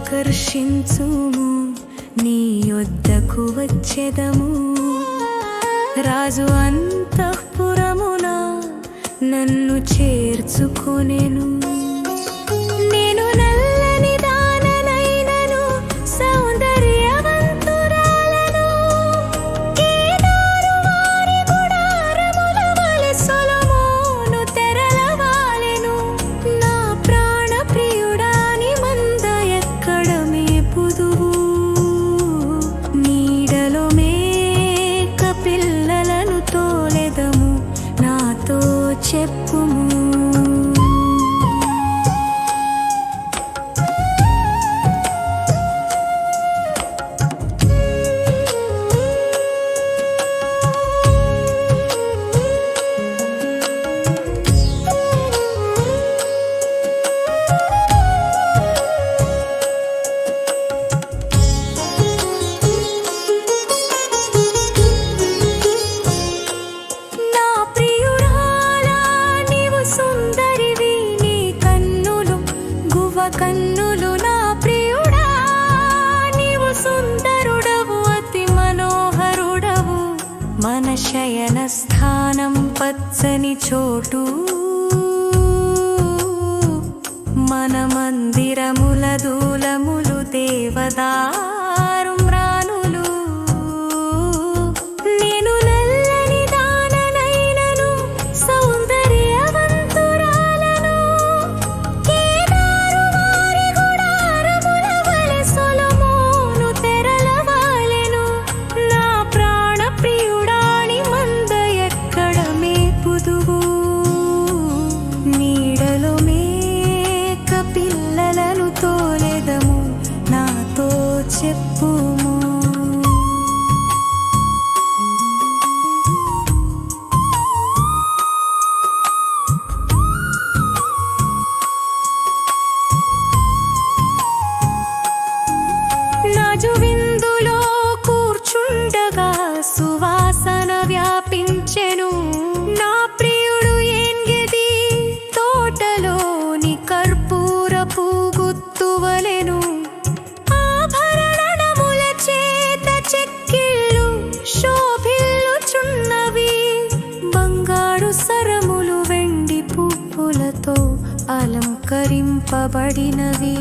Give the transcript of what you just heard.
ఆకర్షించుము నీ యొద్దకు వచ్చేదము. రాజు అంతఃపురమున నన్ను చేర్చుకునేను. చెప్పుము తవ కన్నులు నా ప్రియుడా నీవు సుందరుడవు అతి మనోహరుడవు. మన శయన స్థానం పచ్చని చోటు. చెప్పుము. నాజువిందులో కూర్చుండగా సువాసన వ్యాపించెను. నా ప్రియుడు ఏంగిది తోటలోని కర్పూర పూగుత్తువలే సంస్కరింపబడినవి